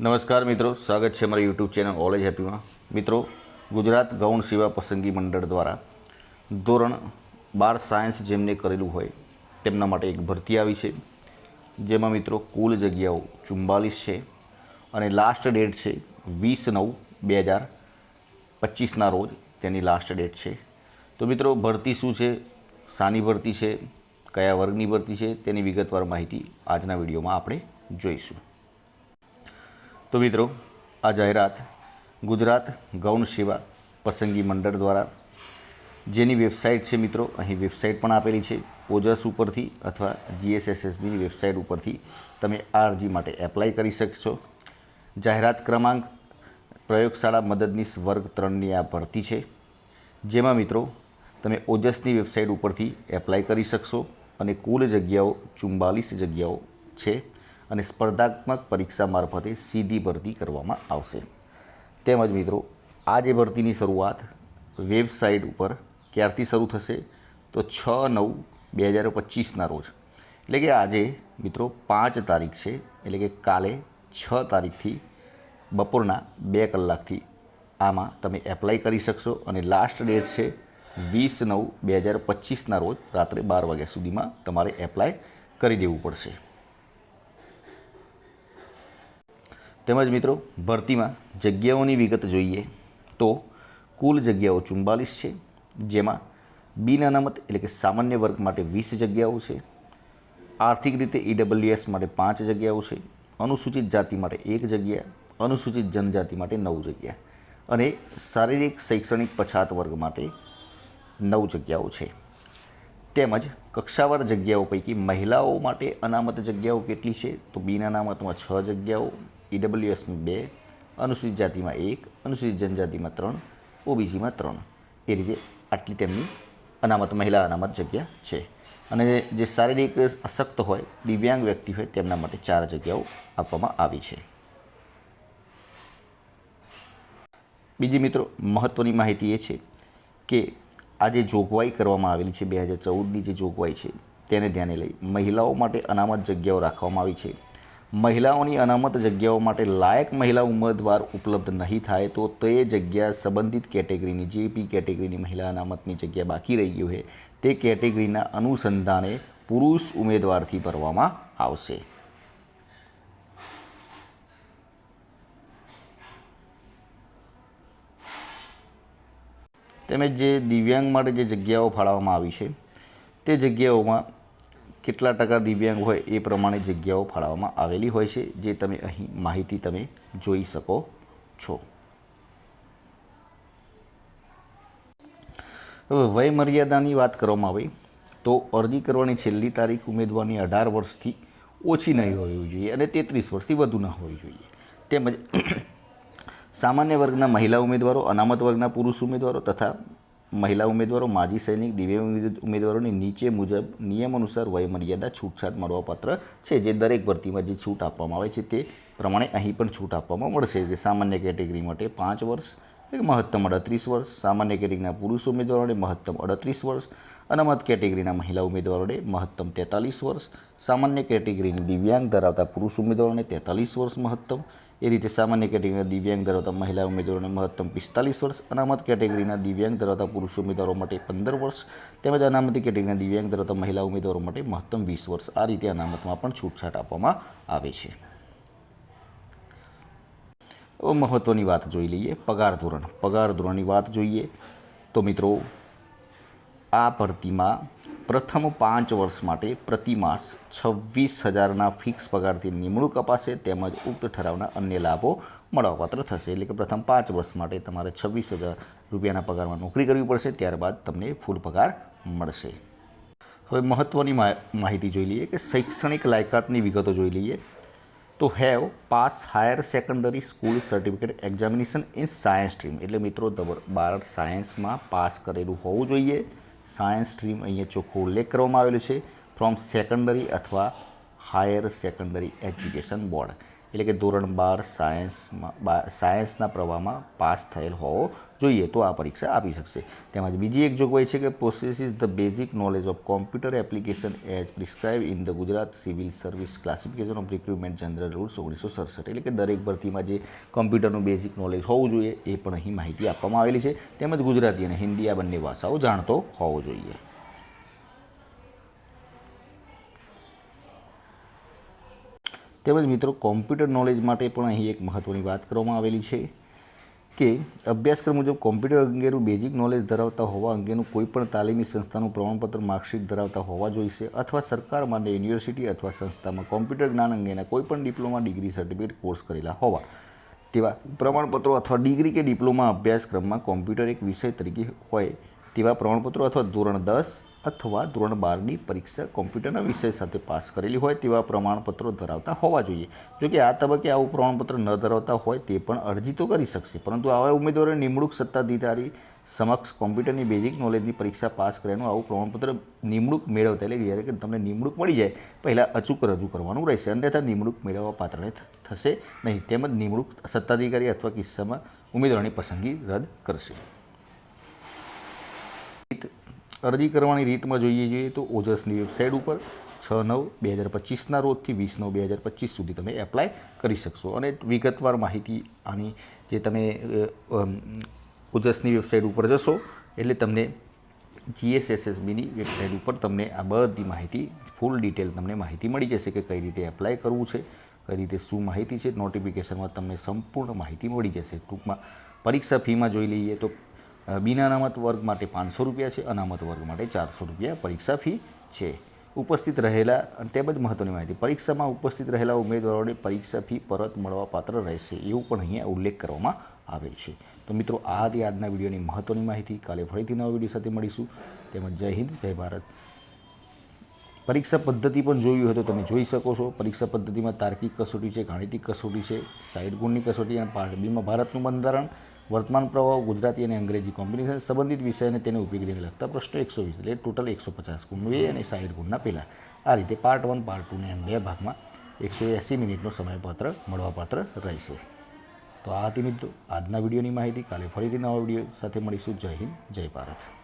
નમસ્કાર મિત્રો, સ્વાગત છે અમારી યુટ્યુબ ચેનલ ઓલેજ હેપીમાં મિત્રો, ગુજરાત ગૌણ સેવા પસંદગી મંડળ દ્વારા ધોરણ બાર સાયન્સ જેમને કરેલું હોય, તેમના માટે એક ભરતી આવી છે. જેમાં મિત્રો, કુલ જગ્યાઓ ચુમ્બાલીસ છે અને લાસ્ટ ડેટ છે વીસ નવ બે હજાર પચીસના રોજ તેની લાસ્ટ ડેટ છે. તો મિત્રો, ભરતી શું છે? શાની ભરતી છે? કયા વર્ગની ભરતી છે? તેની વિગતવાર માહિતી આજના વિડીયોમાં આપણે જોઈશું. તો મિત્રો, આ જાહેરાત ગુજરાત ગૌણ સેવા પસંદગી મંડળ દ્વારા, જેની વેબસાઇટ છે મિત્રો, અહીં વેબસાઇટ પણ આપેલી છે, ઓજસ ઉપરથી અથવા જીએસએસએસબીની વેબસાઇટ ઉપરથી તમે આ અરજી માટે એપ્લાય કરી શકશો. જાહેરાત ક્રમાંક પ્રયોગશાળા મદદનીશ વર્ગ ત્રણની આ ભરતી છે, જેમાં મિત્રો, તમે ઓજસની વેબસાઇટ ઉપરથી એપ્લાય કરી શકશો અને કુલ જગ્યાઓ ચુમ્બાલીસ જગ્યાઓ છે. અને સ્પર્ધાત્મક પરીક્ષા મારફતે સીધી ભરતી કરવામાં આવશે. તેમજ મિત્રો, આ જે ભરતીની શરૂઆત વેબસાઇટ ઉપર ક્યારથી શરૂ થશે? તો છ નવ બે હજાર પચીસના રોજ. એટલે કે આજે, મિત્રો, પાંચ તારીખ છે. એટલે કે કાલે છ તારીખથી બપોરના બે કલાકથી આમાં તમે એપ્લાય કરી શકશો. અને લાસ્ટ ડેટ છે વીસ નવ બે હજાર પચીસના રોજ રાત્રે બાર વાગ્યા સુધીમાં તમારે એપ્લાય કરી દેવું પડશે. તેમજ મિત્રો, ભરતીમાં જગ્યાઓની વિગત જોઈએ તો કુલ જગ્યાઓ ચુમ્બાલીસ છે, જેમાં બિન અનામત એટલે કે સામાન્ય વર્ગ માટે વીસ જગ્યાઓ છે, આર્થિક રીતે ઈડબ્લ્યુએસ માટે પાંચ જગ્યાઓ છે, અનુસૂચિત જાતિ માટે એક જગ્યા, અનુસૂચિત જનજાતિ માટે નવ જગ્યા અને શારીરિક, શૈક્ષણિક પછાત વર્ગ માટે નવ જગ્યાઓ છે. તેમજ કક્ષાવાર જગ્યાઓ પૈકી મહિલાઓ માટે અનામત જગ્યાઓ કેટલી છે? તો બિન અનામતમાં છ જગ્યાઓ ઈડબ્લ્યુએસમાં બે, અનુસૂચિત જાતિમાં એક, અનુસૂચિત જનજાતિમાં ત્રણ, ઓબીસીમાં ત્રણ. એ રીતે આટલી તેમની અનામત, મહિલા અનામત જગ્યા છે. અને જે શારીરિક અશક્ત હોય, દિવ્યાંગ વ્યક્તિ હોય, તેમના માટે ચાર જગ્યાઓ આપવામાં આવી છે. બીજી મિત્રો મહત્ત્વની માહિતી એ છે કે આ જે જોગવાઈ કરવામાં આવેલી છે, બે હજાર ચૌદની જે જોગવાઈ છે, તેને ધ્યાને લઈ મહિલાઓ માટે અનામત જગ્યાઓ રાખવામાં આવી છે. મહિલાઓની અનામત જગ્યાઓ માટે લાયક મહિલા ઉમેદવાર ઉપલબ્ધ નહીં થાય તો તે જગ્યા સંબંધિત કેટેગરીની, જે બી કેટેગરીની મહિલા અનામતની જગ્યા બાકી રહી ગયું છે, તે કેટેગરીના અનુસંધાને પુરુષ ઉમેદવારથી ભરવામાં આવશે. તેમજ જે દિવ્યાંગ માટે જે જગ્યાઓ ફાળવવામાં આવી છે, તે જગ્યાઓમાં કેટલા ટકા દિવ્યાંગ હોય એ પ્રમાણે જગ્યાઓ ફાળવવામાં આવેલી હોય છે, જે તમે અહીં માહિતી તમે જોઈ શકો છો. હવે વયમર્યાદાની વાત કરવામાં આવે, તો અરજી કરવાની છેલ્લી તારીખ ઉમેદવારની અઢાર વર્ષથી ઓછી નહીં હોવી જોઈએ અને તેત્રીસ વર્ષથી વધુ ન હોવી જોઈએ. તેમજ સામાન્ય વર્ગના મહિલા ઉમેદવારો, અનામત વર્ગના પુરુષ ઉમેદવારો તથા મહિલા ઉમેદવારો, માજી સૈનિક, દિવ્યાંગ ઉમેદવારોની નીચે મુજબ નિયમ અનુસાર વયમર્યાદા છૂટછાટ મળવાપાત્ર છે. જે દરેક ભરતીમાં જે છૂટ આપવામાં આવે છે તે પ્રમાણે અહીં પણ છૂટ આપવામાં મળશે. જે સામાન્ય કેટેગરી માટે પાંચ વર્ષ, મહત્તમ અડત્રીસ વર્ષ, સામાન્ય કેટેગરીના પુરુષ ઉમેદવારોને મહત્તમ અડત્રીસ વર્ષ અનામત કેટેગરીના મહિલા ઉમેદવારોને મહત્તમ તેતાલીસ વર્ષ, સામાન્ય કેટેગરીની દિવ્યાંગ ધરાવતા પુરુષ ઉમેદવારોને તેતાલીસ વર્ષ મહત્તમ. એ રીતે સામાન્ય કેટેગરીના દિવ્યાંગ ધરાવતા મહિલા ઉમેદવારોને મહત્તમ પિસ્તાલીસ વર્ષ, અનામત કેટેગરીના દિવ્યાંગ ધરાવતા પુરુષ ઉમેદવારો માટે પંદર વર્ષ, તેમજ અનામતી કેટેગરીના દિવ્યાંગ ધરાવતા મહિલા ઉમેદવારો માટે મહત્તમ વીસ વર્ષ. આ રીતે અનામતમાં પણ છૂટછાટ આપવામાં આવે છે. મહત્ત્વની વાત જોઈ લઈએ. પગાર ધોરણ. પગાર ધોરણની વાત જોઈએ તો મિત્રો આ ભરતીમાં પ્રથમ પાંચ વર્ષ માટે પ્રતિ માસ છવ્વીસ હજારના ફિક્સ પગારથી નિમણૂક અપાશે તેમજ ઉક્ત ઠરાવના અન્ય લાભો મળવાપાત્ર થશે. એટલે કે પ્રથમ પાંચ વર્ષ માટે તમારે છવ્વીસ હજાર રૂપિયાના પગારમાં નોકરી કરવી પડશે, ત્યારબાદ તમને ફૂલ પગાર મળશે. હવે મહત્ત્વની માહિતી જોઈ લઈએ કે શૈક્ષણિક લાયકાતની વિગતો જોઈ લઈએ. તો have pass higher secondary school certificate examination in science stream. એટલે મિત્રો બાર સાયન્સમાં પાસ કરેલું હોવું જોઈએ. સાયન્સ સ્ટ્રીમ અહીંયા ચોખ્ખો ઉલ્લેખ કરવામાં આવેલો છે ફ્રોમ સેકન્ડરી અથવા હાયર સેકન્ડરી એજ્યુકેશન બોર્ડ. એટલે કે ધોરણ બાર સાયન્સમાં સાયન્સના પ્રવાહમાં પાસ થયેલ હોવો જોઈએ તો આ પરીક્ષા આપી શકશે. તેમજ બીજી એક જોગવાઈ છે કે possesses the basic knowledge of computer application as prescribe in the Gujarat civil service classification of recruitment general rules ઓગણીસો સડસઠ. એટલે કે દરેક ભરતીમાં જે કોમ્પ્યુટરનું બેઝિક નોલેજ હોવું જોઈએ એ પણ અહીં માહિતી આપવામાં આવેલી છે. તેમજ ગુજરાતી અને હિન્દી આ બંને ભાષાઓ જાણતો હોવો જોઈએ. તેમજ મિત્રો કોમ્પ્યુટર નોલેજ માટે પણ અહીં એક મહત્ત્વની વાત કરવામાં આવેલી છે. કે અભ્યાસક્રમ મુજબ કોમ્પ્યુટર અંગેનું બેઝિક નોલેજ ધરાવતા હોવા અંગેનું કોઈપણ તાલીમી સંસ્થાનું પ્રમાણપત્ર માર્કશીટ ધરાવતા હોવા જોઈશે અથવા સરકાર માટે યુનિવર્સિટી અથવા સંસ્થામાં કોમ્પ્યુટર જ્ઞાન અંગેના કોઈપણ ડિપ્લોમા ડિગ્રી સર્ટિફિકેટ કોર્સ કરેલા હોવા. તેવા પ્રમાણપત્રો અથવા ડિગ્રી કે ડિપ્લોમા અભ્યાસક્રમમાં કોમ્પ્યુટર એક વિષય તરીકે હોય તેવા પ્રમાણપત્રો અથવા ધોરણ દસ અથવા ધોરણ બારની પરીક્ષા કોમ્પ્યુટરના વિષય સાથે પાસ કરેલી હોય તેવા પ્રમાણપત્રો ધરાવતા હોવા જોઈએ. જોકે આ તબક્કે આવું પ્રમાણપત્ર ન ધરાવતા હોય તે પણ અરજી તો કરી શકશે. પરંતુ આવા ઉમેદવારો નિમણૂક સત્તાધિકારી સમક્ષ કોમ્પ્યુટરની બેઝિક નોલેજની પરીક્ષા પાસ કર્યાનું આવું પ્રમાણપત્ર નિમણૂક મેળવતા એટલે જ્યારે કે તમને નિમણૂક મળી જાય, પહેલાં અચૂક રજૂ કરવાનું રહેશે. અન્યથા નિમણૂક મેળવવા પાત્રને થશે નહીં. તેમજ નિમણૂક સત્તાધિકારી અથવા કિસ્સામાં ઉમેદવારની પસંદગી રદ કરશે. રીત, અરજી કરવાની રીતમાં જોઈએ જોઈએ તો ઓજસની વેબસાઇટ ઉપર છ નવ બે હજાર પચીસના રોજથી વીસ નવ બે હજાર પચીસ સુધી તમે એપ્લાય કરી શકશો. અને વિગતવાર માહિતી આની જે તમે ઓજસની વેબસાઇટ ઉપર જશો એટલે તમને જીએસએસએસબીની વેબસાઇટ ઉપર તમને આ બધી માહિતી, ફૂલ ડિટેલ તમને માહિતી મળી જશે કે કઈ રીતે એપ્લાય કરવું છે, કઈ રીતે શું માહિતી છે. નોટિફિકેશનમાં તમને સંપૂર્ણ માહિતી મળી જશે. ટૂંકમાં પરીક્ષા ફીમાં જોઈ લઈએ તો બિન અનામત વર્ગ માટે પાંચસો રૂપિયા છે, અનામત વર્ગ માટે ચારસો રૂપિયા પરીક્ષા ફી છે. ઉપસ્થિત રહેલા તેમજ મહત્ત્વની માહિતી, પરીક્ષામાં ઉપસ્થિત રહેલા ઉમેદવારોને પરીક્ષા ફી પરત મળવા પાત્ર રહેશે એવું પણ અહીંયા ઉલ્લેખ કરવામાં આવેલ છે. તો મિત્રો, આ હતી આજના વિડીયોની મહત્ત્વની માહિતી. કાલે ફરીથી નવા વીડિયો સાથે મળીશું. તેમજ જય હિન્દ, જય ભારત. પરીક્ષા પદ્ધતિ પણ જોવી હોય તો તમે જોઈ શકો છો. પરીક્ષા પદ્ધતિમાં તાર્કિક કસોટી છે, ગાણિતિક કસોટી છે સાઈડ ગુણની કસોટી, અને પાર્ટ બીમાં ભારતનું બંધારણ. વર્તમાન પ્રવાહ, ગુજરાતી અને અંગ્રેજી કોમ્બિનેશન સંબંધિત વિષય અને તેને ઉપયોગીને લગતા પ્રશ્નો એકસો વીસ એટલે ટોટલ એકસો પચાસ ગુણનું એ અને સાઈડ ગુણના પહેલાં આ રીતે પાર્ટ વન પાર્ટ ટુને એમ બે ભાગમાં એકસો એંસી મિનિટનો સમયપત્ર, મળવાપાત્ર રહેશે. તો આ હતી મિત્રો આજના વિડીયોની માહિતી. કાલે ફરીથી નવા વીડિયો સાથે મળીશું. જય હિન્દ, જય ભારત.